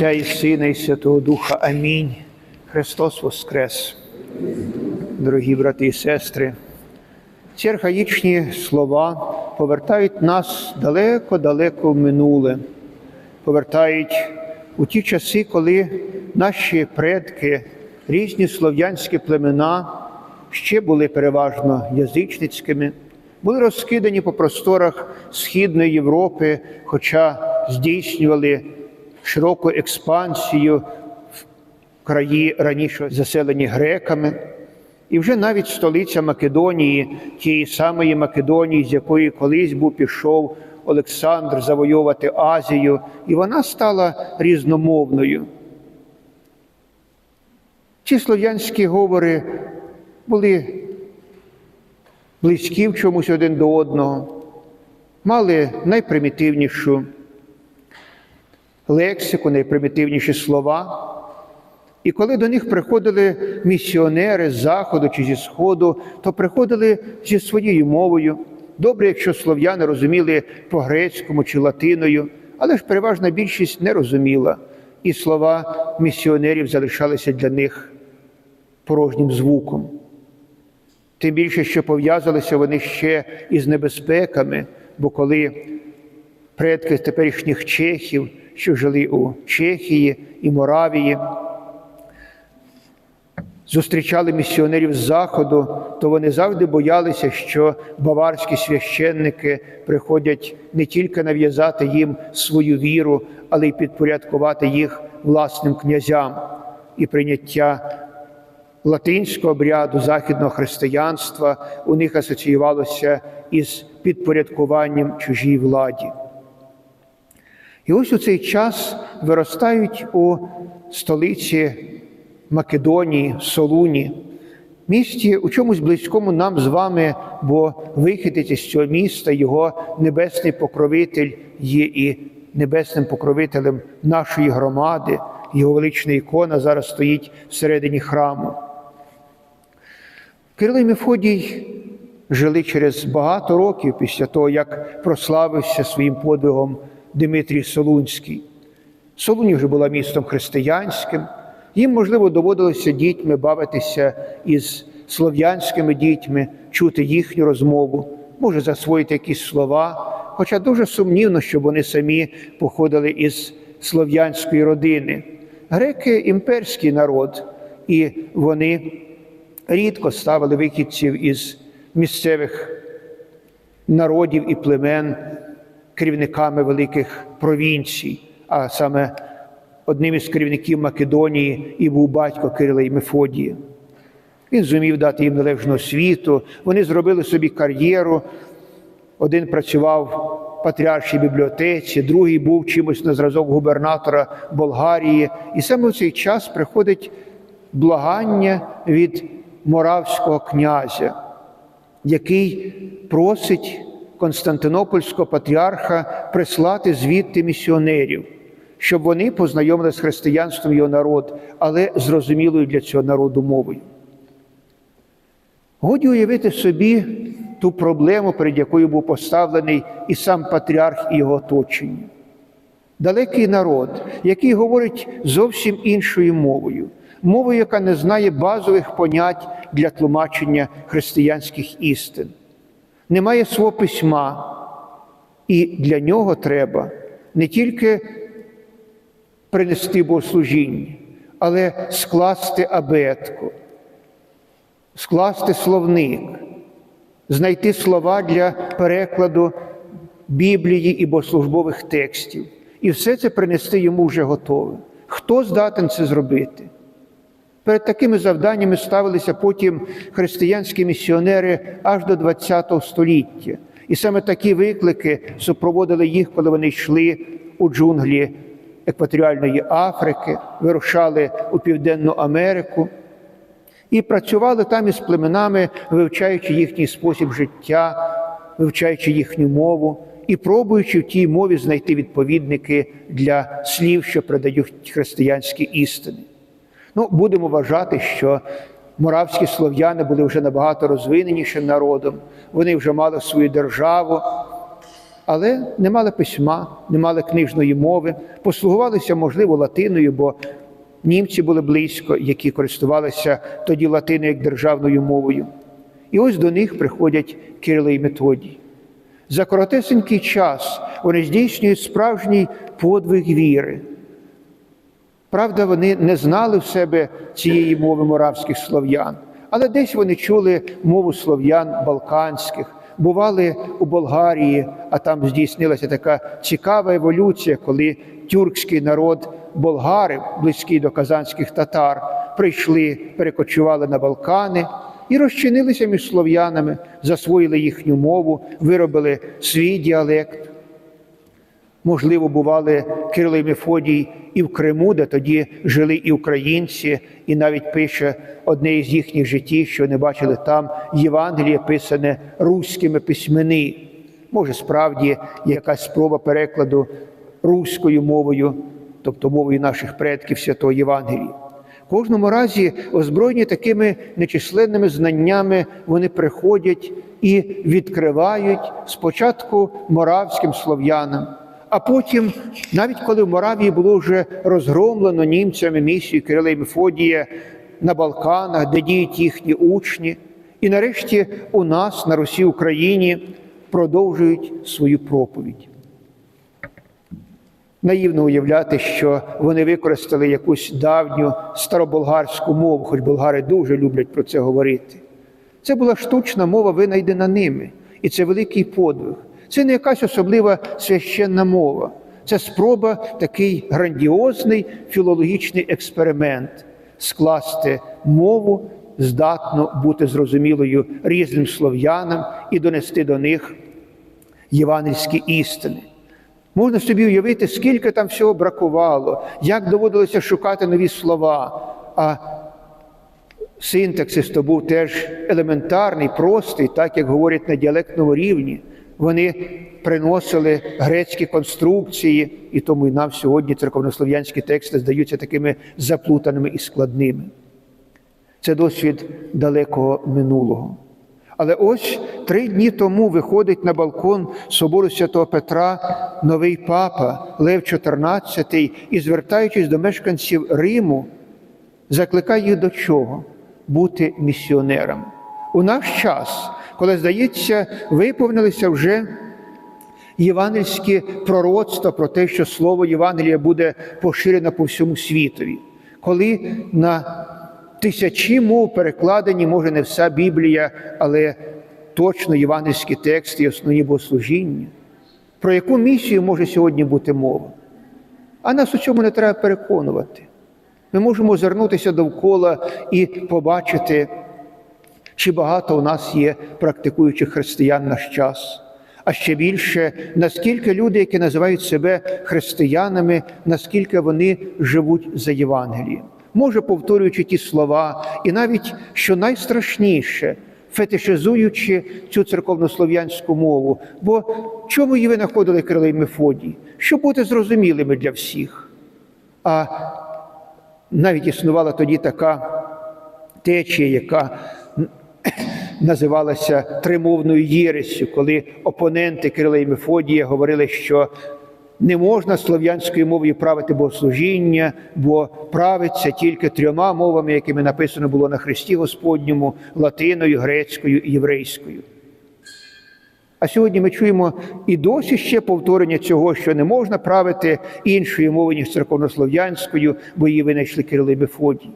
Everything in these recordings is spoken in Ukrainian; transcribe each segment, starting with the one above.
Отця і Сина, і Святого Духа. Амінь. Христос Воскрес. Дорогі брати і сестри, ці архаїчні слова повертають нас далеко-далеко в минуле, повертають у ті часи, коли наші предки, різні слов'янські племена ще були переважно язичницькими, були розкидані по просторах Східної Європи, хоча здійснювали широку експансію в краї раніше заселені греками. І вже навіть столиця Македонії, тієї самої Македонії, з якої колись був пішов Олександр завойовувати Азію, і вона стала різномовною. Ці слов'янські говори були близькі в чомусь один до одного, мали найпримітивнішу лексику, найпримітивніші слова. І коли до них приходили місіонери з заходу чи зі сходу, то приходили зі своєю мовою. Добре, якщо слов'яни розуміли по-грецькому чи латиною, але ж переважна більшість не розуміла, і слова місіонерів залишалися для них порожнім звуком. Тим більше, що пов'язалися вони ще із небезпеками, бо коли предки теперішніх чехів, що жили у Чехії і Моравії, зустрічали місіонерів з Заходу, то вони завжди боялися, що баварські священники приходять не тільки нав'язати їм свою віру, але й підпорядкувати їх власним князям і прийняття. Латинського обряду західного християнства у них асоціювалося із підпорядкуванням чужій владі. І ось у цей час виростають у столиці Македонії, Солуні, місті у чомусь близькому нам з вами, бо вихідець із цього міста, його небесний покровитель є і небесним покровителем нашої громади, його велична ікона зараз стоїть всередині храму. Кирило і Мефодій жили через багато років після того, як прославився своїм подвигом Дмитрій Солунський. Солуні вже була містом християнським. Їм, можливо, доводилося дітьми бавитися із слов'янськими дітьми, чути їхню розмову, може засвоїти якісь слова, хоча дуже сумнівно, щоб вони самі походили із слов'янської родини. Греки імперський народ, і вони рідко ставили вихідців із місцевих народів і племен керівниками великих провінцій, а саме одним із керівників Македонії і був батько Кирила і Мефодія. Він зумів дати їм належну освіту, вони зробили собі кар'єру. Один працював в патріаршій бібліотеці, другий був чимось на зразок губернатора Болгарії. І саме в цей час приходить благання від моравського князя, який просить Константинопольського патріарха прислати звідти місіонерів, щоб вони познайомилися з християнством його народ, але зрозумілою для цього народу мовою. Годі уявити собі ту проблему, перед якою був поставлений і сам патріарх і його оточення. Далекий народ, який говорить зовсім іншою мовою, мовою, яка не знає базових понять для тлумачення християнських істин, немає свого письма, і для нього треба не тільки принести богослужіння, але скласти абетку, скласти словник, знайти слова для перекладу Біблії і богослужбових текстів. І все це принести йому вже готове. Хто здатен це зробити? Перед такими завданнями ставилися потім християнські місіонери аж до ХХ століття. І саме такі виклики супроводили їх, коли вони йшли у джунглі екваторіальної Африки, вирушали у Південну Америку і працювали там із племенами, вивчаючи їхній спосіб життя, вивчаючи їхню мову і пробуючи в тій мові знайти відповідники для слів, що передають християнські істини. Ну, будемо вважати, що моравські слов'яни були вже набагато розвиненішим народом, вони вже мали свою державу, але не мали письма, не мали книжної мови, послугувалися, можливо, латиною, бо німці були близько, які користувалися тоді латиною як державною мовою. І ось до них приходять Кирило і Методій. За коротесенький час вони здійснюють справжній подвиг віри. Правда, вони не знали в себе цієї мови моравських слов'ян, але десь вони чули мову слов'ян балканських, бували у Болгарії, а там здійснилася така цікава еволюція, коли тюркський народ болгари, близький до казанських татар, прийшли, перекочували на Балкани і розчинилися між слов'янами, засвоїли їхню мову, виробили свій діалект. Можливо, бували Кирило і Мефодій і в Криму, де тоді жили і українці, і навіть пише одне із їхніх життів, що не бачили там Євангеліє, писане руськими письмени. Може, справді якась спроба перекладу руською мовою, тобто мовою наших предків святого Євангелія. В кожному разі, озброєні такими нечисленними знаннями, вони приходять і відкривають спочатку моравським слов'янам, а потім, навіть коли в Моравії було вже розгромлено німцями місію Кирила і Мефодія на Балканах, де діють їхні учні, і нарешті у нас, на Русі Україні, продовжують свою проповідь. Наївно уявляти, що вони використали якусь давню староболгарську мову, хоч болгари дуже люблять про це говорити. Це була штучна мова, винайдена ними, і це великий подвиг. Це не якась особлива священна мова, це спроба такий грандіозний філологічний експеримент скласти мову, здатну бути зрозумілою різним слов'янам і донести до них євангельські істини. Можна собі уявити, скільки там всього бракувало, як доводилося шукати нові слова. А синтаксис то був теж елементарний, простий, так як говорять на діалектному рівні. Вони приносили грецькі конструкції, і тому і нам сьогодні церковнослов'янські тексти здаються такими заплутаними і складними. Це досвід далекого минулого. Але ось три дні тому виходить на балкон собору святого Петра новий папа Лев XIV і, звертаючись до мешканців Риму, закликає їх до чого? Бути місіонерами. У наш час, коли, здається, виповнилися вже євангельські пророцтва про те, що слово Євангелія буде поширено по всьому світові, коли на тисячі мов перекладені, може, не вся Біблія, але точно євангельські тексти і основні богослужіння. Про яку місію може сьогодні бути мова? А нас у цьому не треба переконувати. Ми можемо звернутися довкола і побачити, чи багато у нас є практикуючих християн наш час. А ще більше, наскільки люди, які називають себе християнами, наскільки вони живуть за Євангелієм може повторюючи ті слова, і навіть що найстрашніше, фетишизуючи цю церковнослов'янську мову. Бо чому її винаходили Кирило і Мефодій? Щоб бути зрозумілими для всіх. А навіть існувала тоді така течія, яка називалася тримовною єресю, коли опоненти Кирила і Мефодія говорили, що не можна слов'янською мовою правити богослужіння, бо правиться тільки трьома мовами, якими написано було на Христі Господньому латиною, грецькою і єврейською. А сьогодні ми чуємо і досі ще повторення цього, що не можна правити іншою мовою, ніж церковнослов'янською, бо її винайшли Кирило і Мефодій.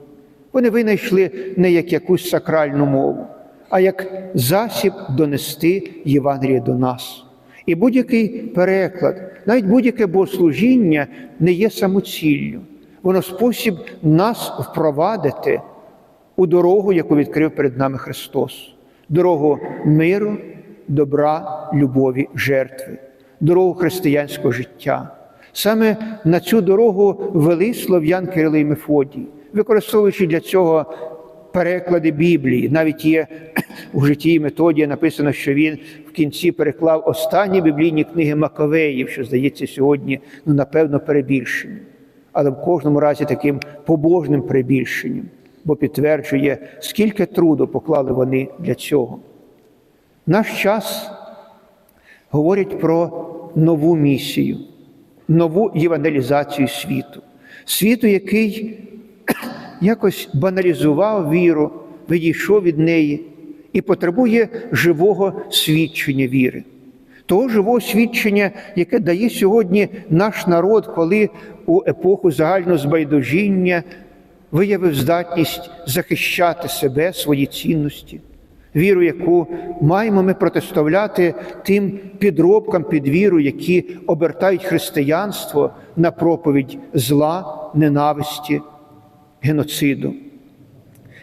Вони винайшли не як якусь сакральну мову, а як засіб донести Євангеліє до нас. І будь-який переклад, навіть будь-яке богослужіння не є самоціллю. Воно спосіб нас впровадити у дорогу, яку відкрив перед нами Христос, дорогу миру, добра, любові, жертви, дорогу християнського життя. Саме на цю дорогу вели слов'ян Кирило і Мефодій, використовуючи для цього переклади Біблії. Навіть є у житті Методія написано, що він в кінці переклав останні біблійні книги Маковеїв, що здається сьогодні, ну, напевно, перебільшенням. Але в кожному разі таким побожним перебільшенням, бо підтверджує, скільки труду поклали вони для цього. Наш час говорить про нову місію, нову євангелізацію світу, світу, який якось баналізував віру, відійшов від неї і потребує живого свідчення віри. Того живого свідчення, яке дає сьогодні наш народ, коли у епоху загального збайдужіння виявив здатність захищати себе, свої цінності, віру, яку маємо ми протиставляти тим підробкам під віру, які обертають християнство на проповідь зла, ненависті, геноциду.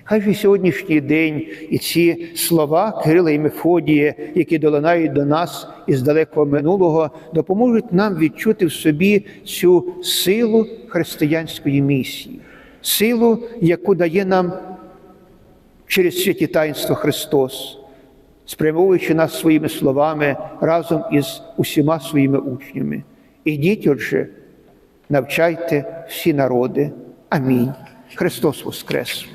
Хай же сьогоднішній день і ці слова Кирила і Мефодія, які долинають до нас із далекого минулого, допоможуть нам відчути в собі цю силу християнської місії, силу, яку дає нам через святі таїнство Христос, спрямовуючи нас своїми словами разом із усіма своїми учнями. Ідіть, отже, навчайте всі народи. Амінь. Христос Воскрес!